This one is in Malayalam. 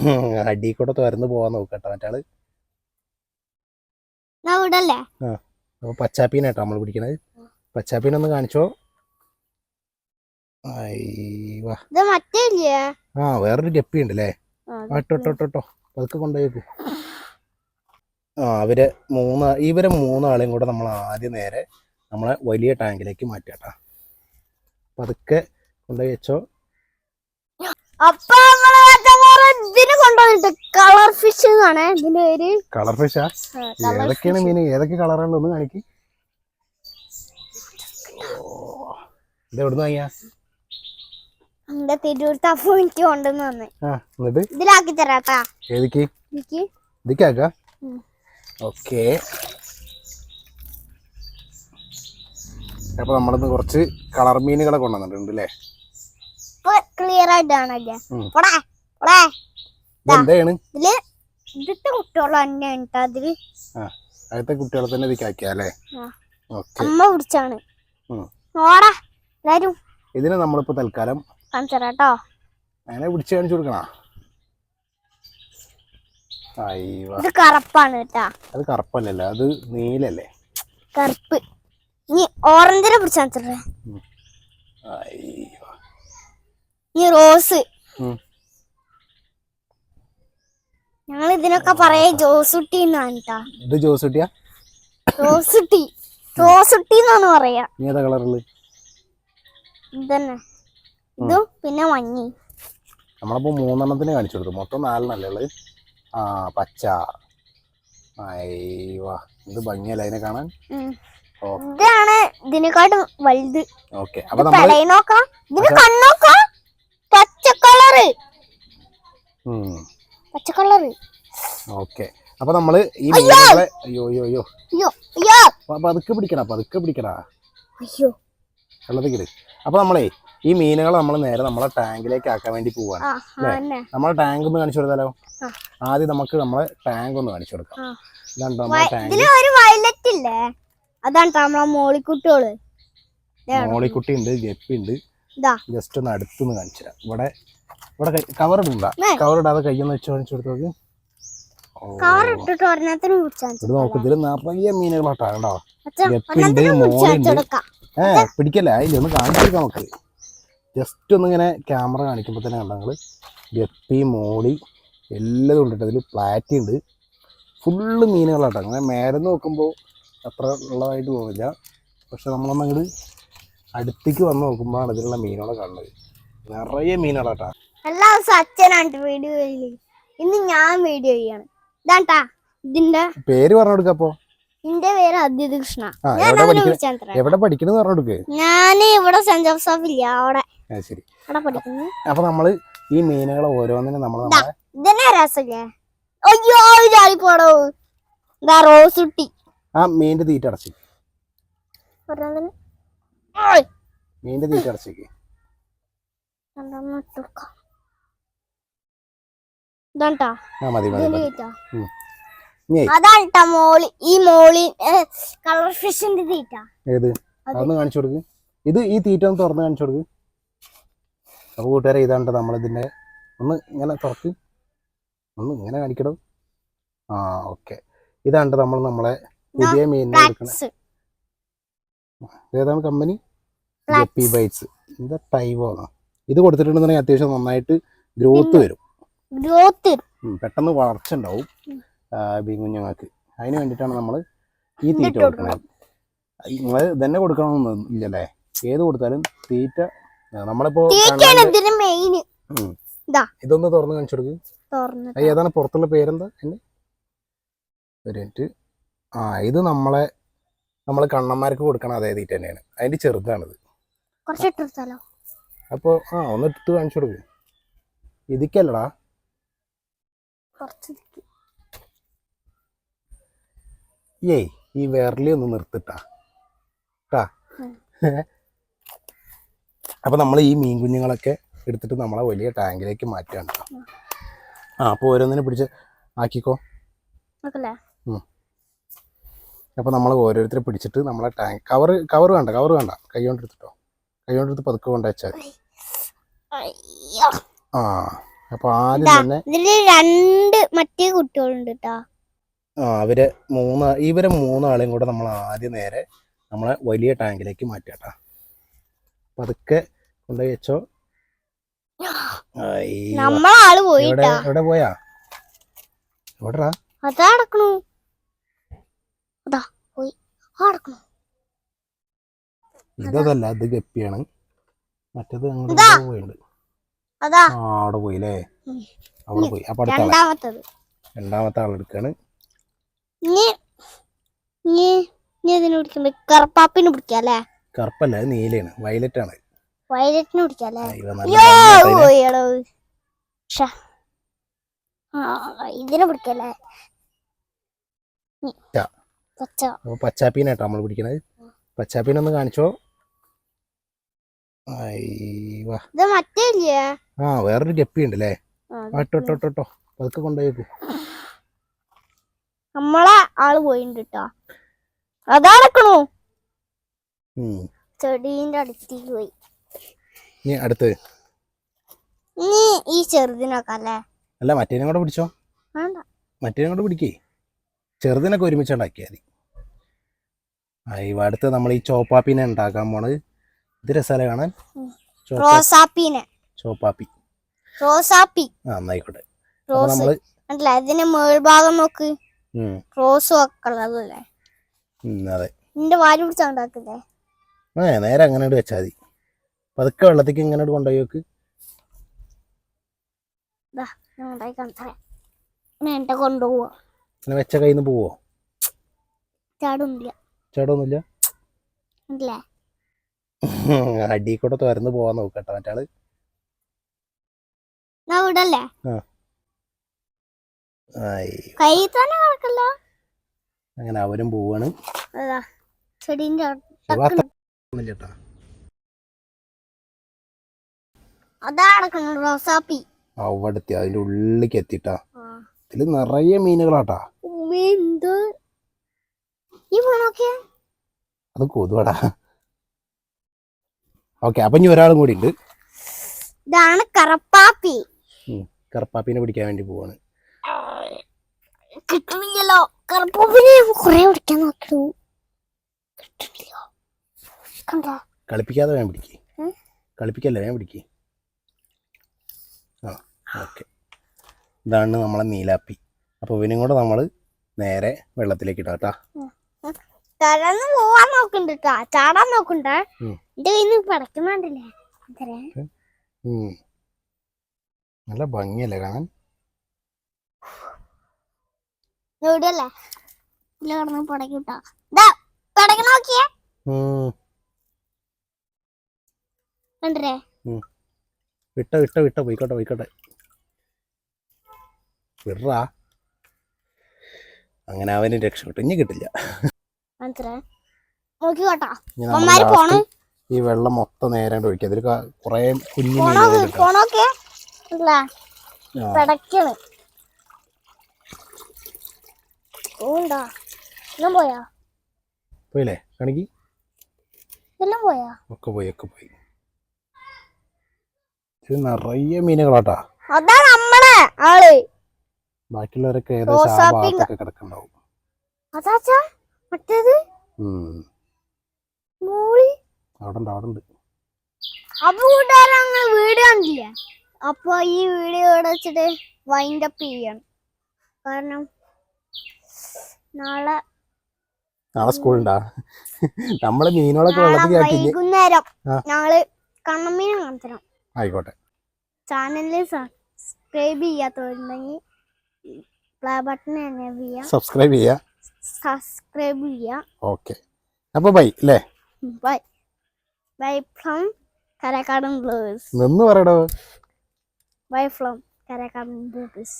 അടി കൂടെ തുറന്ന് പോവാൻ നോക്കട്ടോ മറ്റാൾ. ആ അപ്പൊ പച്ചാപ്പീനാട്ടോ നമ്മൾ പിടിക്കണത് പച്ചാപ്പീനൊന്ന് കാണിച്ചോ ആ വേറൊരു ഗപ്പി ഉണ്ട് അല്ലേ ആ, ആ ഇട്ടോ ഇട്ടോ ഇട്ടോ ഇട്ടോ അതൊക്കെ കൊണ്ടുപോയേക്കു ആ അവരെ മൂന്ന് ഇവരെ മൂന്നാളെയും കൂടെ നമ്മൾ ആദ്യം നേരെ നമ്മളെ വലിയ ടാങ്കിലേക്ക് മാറ്റാട്ടാ പതുക്കെ കൊണ്ടുപോയി വെച്ചോ അപ്പൊ ഇതിന് കൊണ്ടുവന്നിട്ട് കളർ ഫിഷ് എന്നാണ് ഇതിന്റെ പേര്? കളർ ഫിഷാ ഏതൊക്കെയാണ് മീൻ? ഏതൊക്കെ കളറാണ് ഒന്ന് കാണിക്ക്. ഇത് എവിടുന്ന് വാങ്ങിയാ? എന്റെ തിരൂർത്ത് അപ്പൊ എനിക്ക് കൊണ്ടുവന്ന് തന്നെ. ആ എന്നിട്ട്? ഇതിലാക്കി തരാട്ടാ. ഏതൊക്കെ? എനിക്ക് ഇതിക്കാക്ക ഉം. ഓക്കെ. അപ്പൊ നമ്മളിന്ന് കുറച്ച് കളർ മീനുകളെ കൊണ്ടുവന്നിട്ടുണ്ട് അല്ലേ ക്ലിയർ ആയിട്ട് ഇതിൽ ഇതിട്ട് കുട്ടികൾ തന്നെയാണ് ട്ടോ അതിൽ അടുത്ത കുട്ടികളെ തന്നെ ഇതിക്കാക്കിയ അല്ലേ? ആ. ഓക്കെ. അമ്മ പിടിച്ചാണ്. നോടാ എല്ലാരും. ഇതിനെ നമ്മളിപ്പോ തൽക്കാലം കാണിച്ചോ അങ്ങനെ പിടിച്ച് കാണിച്ചു കൊടുക്കണ? ഇത് കറുപ്പാണ് കേട്ടാ അത് കറുപ്പല്ലല്ലോ അത് നീലല്ലേ? കറുപ്പ്. ഇനി ഓറഞ്ചിനെ പിടിച്ചാ ഇനി റോസ്. ഞങ്ങൾ ഇതിനൊക്കെ പറയാ ജോസുട്ടി എന്നാണ് കേട്ടാ ഇത് ജോസുട്ടിയാ? ജോസുട്ടി. റോസുട്ടി എന്നാണ് പറയാ. നീ ഏതാ കളറുള്ളത് ഇതന്നെ. ഇതും പിന്നെ മഞ്ഞി. നമ്മളിപ്പോ മൂന്നെണ്ണത്തിന് കാണിച്ചു കൊടുത്തു. മൊത്തം നാലെണ്ണല്ലേ ഉള്ളത് ആ പച്ച. ഇത് ഭംഗിയല്ല അതിനെ കാണാൻ? ഇതാണ് ഇതിനെക്കാട്ടും വലുത്. ഓക്കെ. അപ്പൊ പെടയി നോക്കാം. ഇതിന് കണ്ണോക്കാം. പച്ച കളറ്. പച്ച കളറ് ഓക്കെ. അപ്പൊ നമ്മൾ ഈ മീനുകളെ അയ്യോ അയ്യോ അയ്യോ. അയ്യോ പതുക്കെ പിടിക്കണ പതുക്കെ പിടിക്കണ അയ്യോ. വെള്ളത്തിക്കിട് അപ്പൊ നമ്മളേ ഈ മീനുകളെ നമ്മൾ നേരെ നമ്മളെ ടാങ്കിലേക്ക് ആക്കാൻ വേണ്ടി പോവാണ്. നമ്മളെ ടാങ്ക് ഒന്ന് കാണിച്ചു കൊടുത്താലോ. ആദ്യം നമുക്ക് നമ്മളെ ടാങ്ക് ഒന്ന് കാണിച്ചു കൊടുക്കാം. ഇതാണ് നമ്മളെ ടാങ്ക്? അതാണ് നമ്മളെ മോളിക്കുട്ടികൾ. മോളിക്കുട്ടി ഉണ്ട് ഗപ്പി ഉണ്ട് ജസ്റ്റ് ഒന്ന് അടുത്തുനിന്ന് കാണിച്ചു തരാം. ഇവിടെ ഇവിടെ കവർ ഇടണ്ട. കവർ ഇടാതെ കയ്യൊന്ന് വെച്ച് കാണിച്ചു കൊടുത്തു നോക്ക്. ഇത് നോക്ക് ഇതിൽ നിറയെ മോളുണ്ട് ഏ പിടിക്കല്ലേ? ഒന്ന് കാണിച്ചു നമുക്ക്. ജസ്റ്റ് ഒന്ന് ഇങ്ങനെ ക്യാമറ കാണിക്കുമ്പോൾ തന്നെ കണ്ട നിങ്ങൾ? ഗപ്പി മോളി എല്ലതും ഉണ്ട് അതിൽ പ്ലാറ്റി ഉണ്ട് ഫുള്ള് മീനുകളാട്ടോ. അങ്ങനെ മേലെ നോക്കുമ്പോൾ അത്ര ഉള്ളതായിട്ട് പോവില്ല പക്ഷെ നമ്മളൊന്ന് അങ്ങോട്ട് അടുത്തേക്ക് വന്ന് നോക്കുമ്പോഴാണ് ഇതിലുള്ള മീനുകളെ കാണുന്നത്. നിറയെ മീനുകളാട്ടാ. എല്ലാ ദിവസവും അച്ഛനാണ് വീഡിയോ ഇന്ന് ഞാൻ വീഡിയോ ചെയ്യാണ്. ഇതാട്ടാ ഇതിന്റെ പേര് പറഞ്ഞു കൊടുക്കപ്പോ എന്റെ പേര് അദ്വൈത് കൃഷ്ണ എവിടെ പഠിക്കണെന്ന് പറഞ്ഞു കൊടുക്ക്. ഞാൻ ഇവിടെ സെന്റ് ജോസഫ് ഇല്ല അവിടെ. ശരി. അവിടെ പഠിക്കുന്നു. അപ്പൊ നമ്മൾ ഈ മീനുകളെ ഓരോന്നിനും നമ്മൾ നമ്മളെ ഇതന്നെ രസല്ലേ അയ്യോ ചാടിപ്പോടോ. ആ മീന്റെ തീറ്റ അടച്ചു. ഒരെണ്ണത്തിന് ഉം. ഇനി അതാണ്ടാ മോളി ഈ മോളി കളർ ഫിഷിന്റെ തീറ്റ. ഏത്? അത്. അതൊന്ന് കാണിച്ചു കൊടുക്ക്. ഇത് ഈ തീറ്റ ഒന്ന് തുറന്ന് കാണിച്ചു കൊടുക്ക്. അപ്പൊ കൂട്ടുകാരെ ഇതാണ്ട് നമ്മളിതിന്റെ ഒന്ന് ഇങ്ങനെ തുറക്ക്. ഒന്ന് ഇങ്ങനെ കാണിക്കണം ആ ഓക്കെ. ഇതാണ്ട് നമ്മൾ നമ്മളെ പുതിയ മീനിനെ എടുക്കണം. ഏതാണ് കമ്പനി? ഗപ്പി ബൈറ്റ്സ് ഇത് ടൈവോ ഇത് കൊടുത്തിട്ടുണ്ടെന്നുണ്ടെങ്കിൽ അത്യാവശ്യം നന്നായിട്ട് ഗ്രോത്ത് വരും. ഗ്രോത്ത് പെട്ടെന്ന് വളർച്ച ഉണ്ടാവും ബി കുഞ്ഞുങ്ങൾക്ക് അതിന് വേണ്ടിയിട്ടാണ് നമ്മൾ ഈ തീറ്റ കൊടുക്കുന്നത്. നിങ്ങൾ തന്നെ കൊടുക്കണമെന്ന് ഇല്ലല്ലേ? ഏത് കൊടുത്താലും തീറ്റ നമ്മളിപ്പോ. ഇതൊന്ന് തുറന്ന് കാണിച്ചു കൊടുക്ക്. ഏതാണ്? പുറത്തുള്ള പേരെന്താ ഒരു മിനിറ്റ്. ആ ഇത് നമ്മളെ നമ്മൾ കണ്ണന്മാർക്ക് കൊടുക്കണം അതേ തീറ്റ തന്നെയാണ്. അതിന്റെ ചെറുതാണിത്. കുറച്ച് ഇട്ടെടുത്താലോ അപ്പോൾ ആ ഒന്ന് ഇട്ടിട്ട് കാണിച്ചു കൊടുക്കും. ഇതിക്കല്ലടാ കുറച്ച് ഏയ് ഈ വിരലി ഒന്ന് നിർത്തിട്ടാ. കേട്ടാ. അപ്പൊ നമ്മൾ ഈ മീൻ കുഞ്ഞുങ്ങളൊക്കെ എടുത്തിട്ട് നമ്മളെ വലിയ ടാങ്കിലേക്ക് മാറ്റാണ്. ആ അപ്പോൾ ഓരോന്നിനെ പിടിച്ച് ആക്കിക്കോ. അപ്പൊ അപ്പോൾ നമ്മൾ ഓരോരുത്തരെ പിടിച്ചിട്ട് നമ്മളെ ടാങ്ക് കവർ കവർ വേണ്ട കവർ വേണ്ട. കൈ കൊണ്ട് എടുത്തിട്ടോ കൈ കൊണ്ട് എടുത്ത് പതുക്കെ കൊണ്ട് വെച്ചാൽ മതി. അയ്യോ. ആ അപ്പൊ ആദ്യം. തന്നെ ഇതിൽ രണ്ട് മറ്റേ കുട്ടികളുണ്ട് കേട്ടാ ആ അവർ മൂന്ന് ഇവരെ മൂന്നാളെയും കൂടെ നമ്മൾ ആദ്യം നേരെ നമ്മളെ വലിയ ടാങ്കിലേക്ക് മാറ്റാട്ടാ. പതുക്കെ കൊണ്ടുപോയി വെച്ചോ. നമ്മളാൾ എവിടെ പോയാ? എവിടെടാ? അതാ അടക്കണു അതാ പോയി. ആ നടക്കണു. ഇതല്ല ഇത് ഗപ്പിയാണ്. മറ്റേത് അങ്ങോട്ട് അതാ. ആ അവിടെ പോയി അല്ലേ. അവിടെ പോയി. അപ്പൊ അടുത്ത രണ്ടാമത്തെ ആളെടുക്കാണ് കറുപ്പാപ്പിന് പിടിക്കാം അല്ലേ? കറുപ്പല്ല അത് നീലയാണ്. വയലറ്റ്. ആണ് വയലറ്റിന് പിടിക്കാം ഇതിനെ പിടിക്കല്ലേ പച്ചാപ്പീനാട്ടോ നമ്മൾ പിടിക്കണത്. പച്ചാപ്പീനൊന്ന് കാണിച്ചോ. ആ വേറൊരു ഗപ്പി ഉണ്ട് അല്ലേ ഇട്ടോ അതൊക്കെ കൊണ്ടുപോയി നമ്മളെ ആൾ പോയിണ്ട് കേട്ടോ അതാ നടക്കണു ചെടീന്റെ അടുത്തേക്ക് പോയി. ഇനി അടുത്ത്? ഇനി ഈ ചെറുതിനൊക്കെ അല്ലേ? അല്ല മറ്റേനും കൂടെ പിടിച്ചോ. വേണ്ട. മറ്റേനും കൂടെ പിടിക്കേ. ചെറുതിനൊക്കെ ഒരുമിച്ച് ഉണ്ടാക്കിയാൽ മതി. അയ്യോ അടുത്ത് നമ്മൾ ഈ ചോപ്പാപ്പിനെ ഉണ്ടാക്കാൻ പോണത്. ഇത് രസാല കാണാൻ. ചോപ്പാപ്പി. റോസാപ്പി. ആ എന്നായിക്കോട്ടെ. നമ്മൾ അല്ല ഇതിന്റെ മേൾഭാഗം നോക്ക്. റോസ് ഉം, അതെ. നിന്റെ വാരി പിടിച്ചാ ഉണ്ടാക്കുന്നേ? ഏ നേരെ അങ്ങനെ ഇട്ട് വെച്ചാൽ മതി. പതുക്കെ വെള്ളത്തേക്ക് ഇങ്ങനെ ഇട്ട് കൊണ്ടുപോയി എന്റെ കൊണ്ടുപോവാ. വെച്ച കയ്യിൽ നിന്ന് പോവോ? ചാടൊന്നുമില്ല ചേട്ടൊന്നുമില്ല? അടി കൂടെ തുറന്ന് പോവാൻ നോക്കട്ടെ മറ്റാൾ. അങ്ങനെ അവരും പോവാണ്. അവിടെത്തി അതിന്റെ ഉള്ളിലേക്ക് എത്തിട്ടാ. ഇതിൽ നിറയെ മീനുകളാട്ടാ. ഈ പോണോക്കെ അത് കൊതുവാടാ. ഓക്കെ അപ്പൊ ഇനി ഒരാളും കൂടി ഉണ്ട്. ഇതാണ് കറപ്പാപ്പി. കറപ്പാപ്പിനെ പിടിക്കാൻ വേണ്ടി പോവാണ്. കിട്ടുന്നില്ലല്ലോ. കറപ്പാപ്പിനെ കുറെ പിടിക്കാൻ കണ്ടോ? കളിപ്പിക്കാതെ ഞാൻ പിടിക്കേ. കളിപ്പിക്കല്ലേ ഞാൻ പിടിക്കേ. ആ ഓക്കെ. ഇതാണ് നമ്മളെ നീലാപ്പി. അപ്പോൾ ഇവനും കൂടെ നമ്മൾ നേരെ വെള്ളത്തിലേക്ക് ഇടാം കേട്ടാ. തരന്ന് പോവാൻ നോക്കുന്നുണ്ട് കേട്ടോ ചാടാൻ നോക്കണ്ട ഉം. എന്റെ കയ്യിൽ നിന്ന് പടക്കുന്നുണ്ടല്ലേ. നല്ല ഭംഗിയല്ലേ കാണാൻ? എവിടെയല്ലേ ഇതിൽ കിടന്ന് പടക്കിട്ടാ. ഇതാ പടക്കി നോക്കിയേ. ഉം. കണ്ടേ വിട്ടോ വിട്ടോ വിട്ടോ. പോയിക്കോട്ടെ പോയിക്കോട്ടെ. വിടറാ അങ്ങനെ അവന് രക്ഷപ്പെട്ടു. ഇനി കിട്ടില്ല. നോക്കിക്കോട്ടാ. ഇനി നമ്മൾ അമ്മമാര് പോണ്. ഈ വെള്ളം മൊത്തം നേരെ ഒഴിക്കുക. അതിൽ കുറെ കുഞ്ഞു പോണോക്കെ? എല്ലാം പോയാ? പോയില്ലേ? കണക്കി. എല്ലാം പോയാ? ഒക്കെ പോയി ഒക്കെ പോയി. ഇത് നിറയെ മീനുകളാട്ടാ. അതാ നമ്മളെ ആൾ. ബാക്കിയുള്ളവരൊക്കെ ഏകദേശം ആ റോസാപ്പി ഭാഗത്തൊക്കെ കിടക്കണ്ടാവും അതാച്ചാ മറ്റേത്? മൂളി? അവിടെ ഉണ്ട് അവിടെ ഉണ്ട് അപ്പൊ കൂട്ടുകാരെ കണ്ടില്ല? അപ്പൊ ഈ വീഡിയോ ഇവിടെ വെച്ചിട്ട് വൈൻഡ് അപ്പ് ചെയ്യണം. കാരണം നാളെ നാളെ സ്കൂളുണ്ടാ? നമ്മൾ മീനുകളൊക്കെ വെള്ളത്തിൽ വൈകുന്നേരം നാളെ ഞങ്ങൾ കണ്ണമ്മീനെ കാണിത്തരാം ആയിക്കോട്ടെ. ചാനലിൽ സബ്സ്ക്രൈബ് ചെയ്യാത്തവരുണ്ടെങ്കിൽ പ്ലേ ബട്ടൺ സബ്സ്ക്രൈബ് ചെയ്യാ. സബ്സ്ക്രൈബ് ചെയ്യാം. ഓക്കെ. അപ്പൊ ബൈ അല്ലേ bye. Bye from Karakkadan blues. നിന്ന് പറയടോ. Bye from Karakkadan blues.